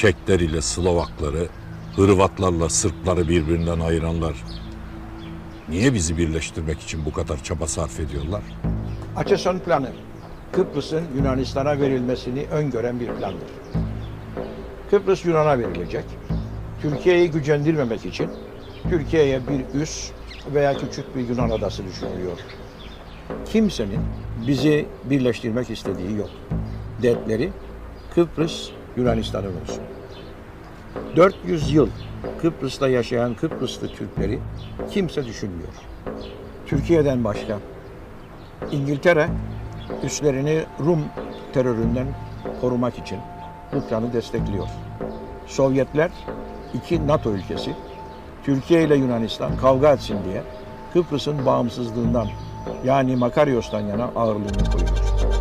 Çekler ile Slovakları, Hırvatlarla Sırpları birbirinden ayıranlar niye bizi birleştirmek için bu kadar çaba sarf ediyorlar? Acheson planı Kıbrıs'ın Yunanistan'a verilmesini öngören bir plandır. Kıbrıs Yunan'a verilecek. Türkiye'yi gücendirmemek için Türkiye'ye bir üs veya küçük bir Yunan adası düşünülüyor. Kimsenin bizi birleştirmek istediği yok. Dertleri Kıbrıs Yunanistan'ın olsun. 400 yıl Kıbrıs'ta yaşayan Kıbrıslı Türkleri kimse düşünmüyor. Türkiye'den başka İngiltere üslerini Rum teröründen korumak için bu destekliyor. Sovyetler iki NATO ülkesi Türkiye ile Yunanistan kavga etsin diye Kıbrıs'ın bağımsızlığından yani Makaryos'tan yana ağırlığını koyuyor.